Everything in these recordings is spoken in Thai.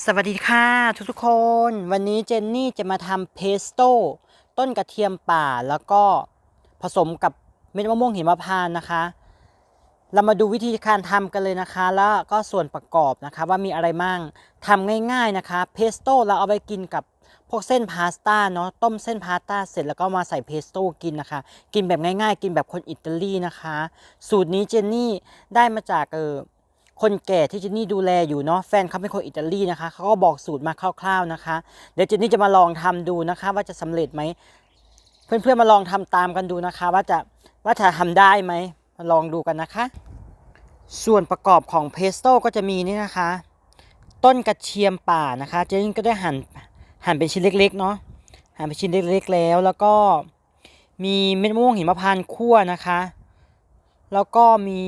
สวัสดีค่ะทุกทุกๆคน วันนี้เจนนี่จะมาทำเพสโต้ต้นกระเทียมป่าแล้วก็ผสมกับเม็ดมะม่วงหิมพานต์นะคะ เรามาดูวิธีการทำกันเลยนะคะ แล้วก็ส่วนประกอบนะคะว่ามีอะไรมั่งทำง่ายๆนะคะเพสโต้เราเอาไปกินกับพวกเส้นพาสต้าเนาะต้มเส้นพาสต้าเสร็จแล้วก็มาใส่เพสโต้กินนะคะ กินแบบง่ายๆ กินแบบคนอิตาลีนะคะ สูตรนี้เจนนี่ได้มาจากเออ คนแก่ที่เจนนี่ดูแลอยู่เนาะแฟนเขาเป็นคนอิตาลีนะคะเขาก็บอกสูตรมาคร่าวๆนะคะ เดี๋ยวเจนนี่จะมาลองทำดูนะคะ ว่าจะสำเร็จไหมเพื่อนๆมาลองทำตามกันดูนะคะ ว่าจะว่าจะทำได้ไหมมาลองดูกันนะคะ ส่วนประกอบของเพสโต้ก็จะมีนี่นะคะ ต้นกระเทียมป่านะคะ เจนนี่ก็ได้หั่นหั่นเป็นชิ้นเล็กๆเนาะหั่นเป็นชิ้นเล็กๆแล้ว แล้วก็มีเม็ดมะม่วงหิมพานต์คั่วนะคะ แล้วก็มี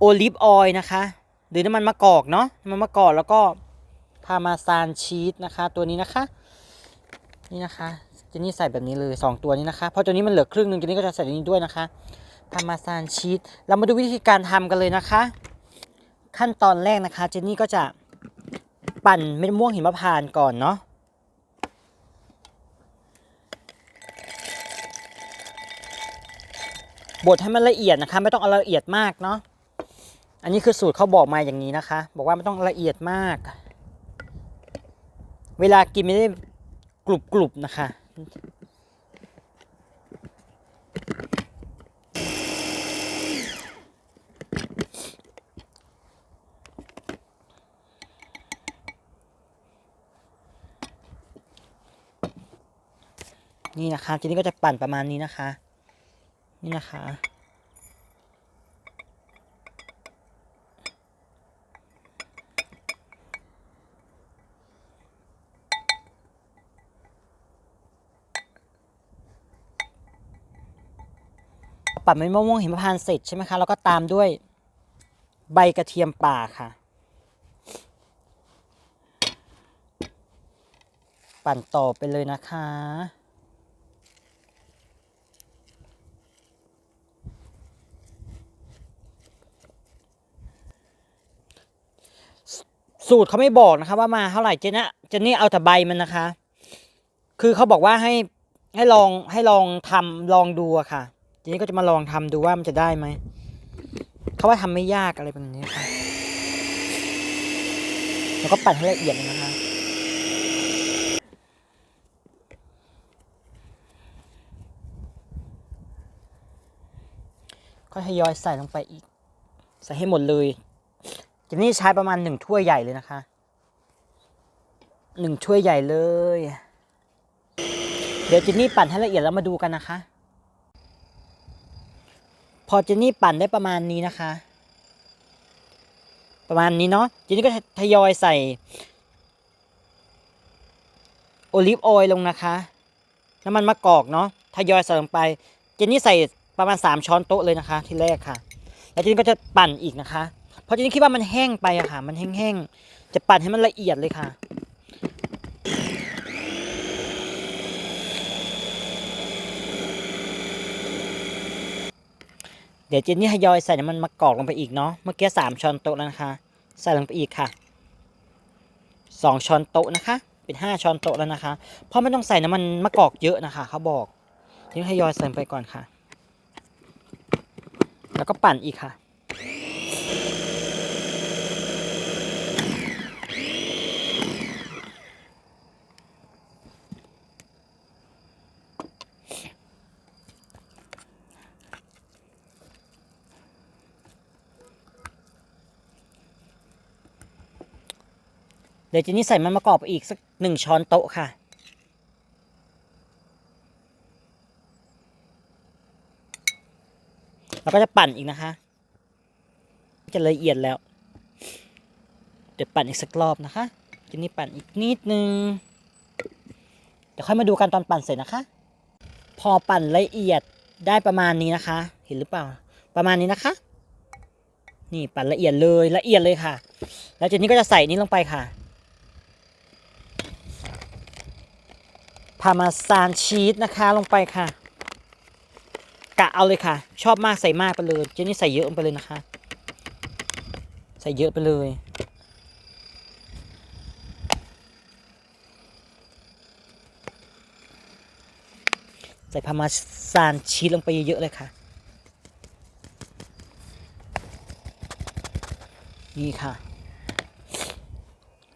โอลิฟออยล์นะคะ หรือน้ำมันมะกอกเนาะน้ำมันมะกอกแล้วก็พามาซานชีสนะคะ ตัวนี้นะคะ นี่นะคะเจนนี่ใส่แบบนี้เลย 2 ตัวนี้นะคะเพราะตัวนี้มันเหลือครึ่งหนึ่งเจนนี่ก็จะใส่ตัวนี้ด้วยนะคะพามาซานชีสเรามาดูวิธีการทำกันเลยนะคะ ขั้นตอนแรกนะคะ เจนนี่ก็จะปั่นเม็ดมะม่วงหิมพานต์ก่อนเนาะบดให้มันละเอียดนะคะ ไม่ต้องเอาละเอียดมากเนาะ อันนี้คือสูตรเขาบอกมาอย่างนี้นะคะ บอกว่าไม่ต้องละเอียดมาก เวลากินไม่ได้กรุบกรุบๆนะคะ นี่นะคะทีนี้ก็จะปั่นประมาณนี้นะคะ นี่นะคะ ปั่นเม็ดมะม่วงหิมพานต์เสร็จใช่ไหมคะแล้วก็ตามด้วยใบกระเทียมป่าค่ะ ปั่นต่อไปเลยนะคะสูตรเขาไม่บอกนะคะว่ามาเท่าไหร่เจนนะเจนนี่เอาแต่ใบมันนะคะ คือเขาบอกว่าให้ให้ลองให้ลองทำลองดูอะค่ะ ทีนี้ก็จะมาลองทำดูว่ามันจะได้ไหมเขาว่าทำไม่ยากอะไรแบบนี้ค่ะแล้วก็ปั่นให้ละเอียดเลยนะคะก็ทยอยใส่ลงไปอีก ใส่ให้หมดเลยทีนี้ใช้ประมาณหนึ่งถ้วยใหญ่เลยนะคะหนึ่งถ้วยใหญ่เลย เดี๋ยวจินนี่ปั่นให้ละเอียดแล้วมาดูกันนะคะ พอเจนนี่ปั่นได้ประมาณนี้นะคะ ประมาณนี้เนาะเจนนี่ก็ทยอยใส่โอลิฟออยล์ลงนะคะ น้ำมันมะกอกเนาะทยอยใส่ลงไป เจนนี่ใส่ประมาณ 3 ช้อนโต๊ะเลยนะคะ ที่แรกค่ะ แล้วเจนนี่ก็จะปั่นอีกนะคะ เพราะเจนนี่คิดว่ามันแห้งไปอะค่ะ มันแห้งๆ จะปั่นให้มันละเอียดเลยค่ะ เดี๋ยวเจนนี่ทยอยใส่น้ำมันมะกอกลงไปอีกเนาะ เมื่อกี้สามช้อนโต๊ะแล้วนะคะ ใส่ลงไปอีกค่ะสองช้อนโต๊ะนะคะ เป็นห้าช้อนโต๊ะแล้วนะคะ เพราะไม่ต้องใส่น้ำมันมะกอกเยอะนะคะ เขาบอกทีนี้ทยอยใส่ไปก่อนค่ะ แล้วก็ปั่นอีกค่ะ เดี๋ยวเจนนี่ใส่มันมะกอกไปอีกสักหนึ่งช้อนโต๊ะค่ะแล้วก็จะปั่นอีกนะคะ จะละเอียดแล้ว เดี๋ยวปั่นอีกสักรอบนะคะเจนนี่ปั่นอีกนิดนึง เดี๋ยวค่อยมาดูกันตอนปั่นเสร็จนะคะ พอปั่นละเอียดได้ประมาณนี้นะคะ เห็นหรือเปล่า ประมาณนี้นะคะนี่ปั่นละเอียดเลยละเอียดเลยค่ะ แล้วเจนนี่ก็จะใส่นี้ลงไปค่ะ พามาซานชีสนะคะลงไปค่ะ กะเอาเลยค่ะ ชอบมากใส่มากไปเลยเจนี่ใส่เยอะไปเลยนะคะ ใส่เยอะไปเลย ใส่พามาซานชีสลงไปเยอะเลยค่ะ นี่ค่ะ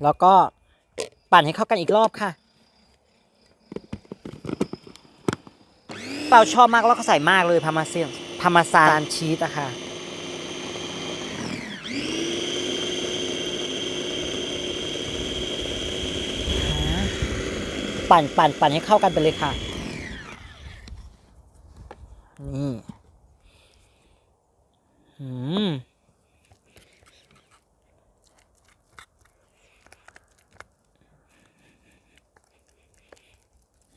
แล้วก็ปั่นให้เข้ากันอีกรอบค่ะ เปาชอบมากแล้วก็ใส่มากเลยพาร์มาเซียนพาร์มาซานชีสอะค่ะปั่นปั่นปั่นให้เข้ากันไปเลยค่ะ นี่ อืม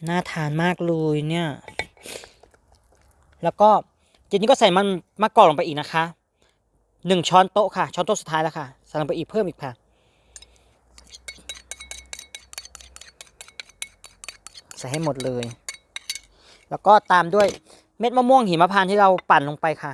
น่าทานมากเลยเนี่ย แล้วก็เจนนี่ก็ใส่มันมะกอกลงไปอีกนะคะหนึ่งช้อนโต๊ะค่ะ ช้อนโต๊ะสุดท้ายแล้วค่ะใส่ลงไปอีกเพิ่มอีกค่ะ ใส่ให้หมดเลย แล้วก็ตามด้วยเม็ดมะม่วงหิมพานต์ที่เราปั่นลงไปค่ะ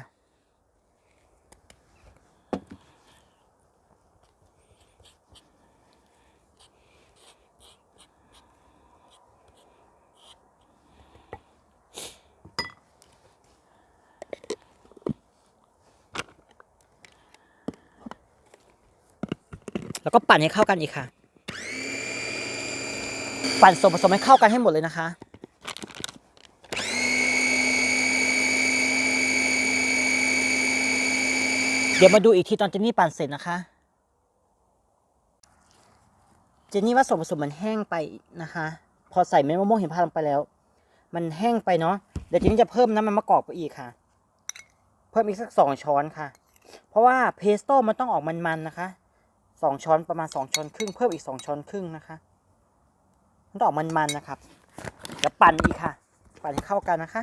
แล้วก็ปั่นให้เข้ากันอีกค่ะ ปั่นส่วนผสมให้เข้ากันให้หมดเลยนะคะเดี๋ยวมาดูอีกทีตอนเจนนี่ปั่นเสร็จนะคะ เจนนี่ว่าส่วนผสมมันแห้งไปนะคะ พอใส่เม็ดมะม่วงเหิมพาลงไปแล้ว มันแห้งไปเนาะ เดี๋ยวเจนนี่จะเพิ่มน้ำมันมะกอกไปอีกค่ะ เพิ่มอีกสักสองช้อนค่ะ เพราะว่าเพสโต้มันต้องออกมันๆนะคะ สองช้อนประมาณสองช้อนครึ่งเพิ่มอีกสองช้อนครึ่งนะคะมันต้ออกมันๆนะครับแล้วปั่นอีกค่ะ ปั่นเข้ากันนะคะ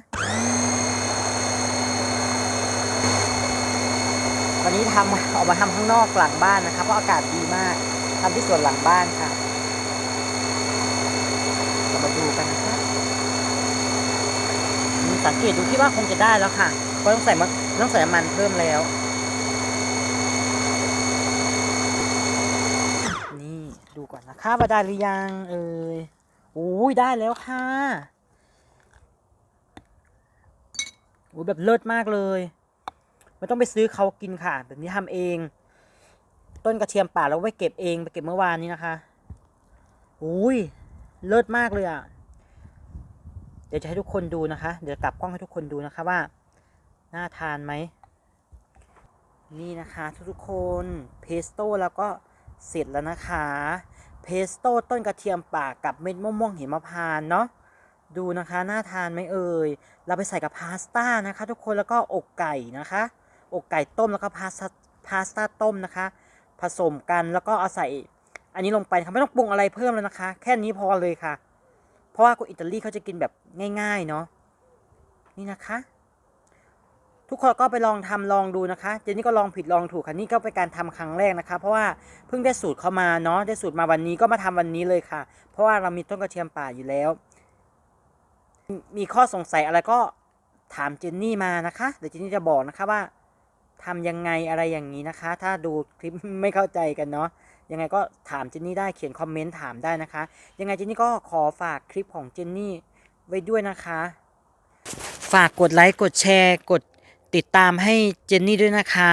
วันนี้ทำออกมาทำข้างนอกหลังบ้านนะคะเพราะอากาศดีมากทำที่สวนหลังบ้านค่ะเรามาดูกันนะคะสังเกตดูที่ว่าคงจะได้แล้วค่ะเพราะต้องใส่มะต้องใส่มันเพิ่มแล้ว นี่ ดูก่อนนะคะว่าได้หรือยัง เอ่ยอุ้ยได้แล้วค่ะอุ้ยแบบเลิศมากเลยไม่ต้องไปซื้อเขากินค่ะ แบบนี้ทำเอง ต้นกระเทียมป่าเราไว้เก็บเองไปเก็บเมื่อวานนี้นะคะอุ้ยเลิศมากเลยอะ เดี๋ยวจะให้ทุกคนดูนะคะ เดี๋ยวกลับกล้องให้ทุกคนดูนะคะว่าน่าทานไหม นี่นะคะ ทุกๆคนเพสโต้แล้วก็เสร็จแล้วนะคะ เพสโต้ต้นกระเทียมป่ากับเม็ดมะม่วงหิมพานต์เนาะดูนะคะน่าทานไหมเอ่ยเราไปใส่กับพาสต้านะคะ ทุกคนแล้วก็อกไก่นะคะ อกไก่ต้มแล้วก็พาสต้าพาสต้าต้มนะคะ ผสมกันแล้วก็เอาใส่อันนี้ลงไปนะะไม่ต้องปรุงอะไรเพิ่มเลยนะคะ แค่นี้พอเลยค่ะ เพราะว่าคนอิตาลีเขาจะกินแบบง่าย ๆ เนาะนี่นะคะ ทุกคนก็ไปลองทำลองดูนะคะเจนนี่ก็ลองผิดลองถูกค่ะนี่ก็เป็นการทำครั้งแรกนะคะ เพราะว่าเพิ่งได้สูตรเข้ามาเนาะได้สูตรมาวันนี้ก็มาทำวันนี้เลยค่ะ เพราะว่าเรามีต้นกระเทียมป่าอยู่แล้ว มีข้อสงสัยอะไรก็ถามเจนนี่มานะคะเดี๋ยวเจนนี่จะบอกนะคะว่าทำยังไงอะไรอย่างนี้นะคะ ถ้าดูคลิปไม่เข้าใจกันเนาะยังไงก็ถามเจนนี่ได้เขียนคอมเมนต์ถามได้นะคะ ยังไงเจนนี่ก็ขอฝากคลิปของเจนนี่ไว้ด้วยนะคะ ฝากกดไลค์กดแชร์กด ติดตามให้เจนนี่ด้วยนะคะ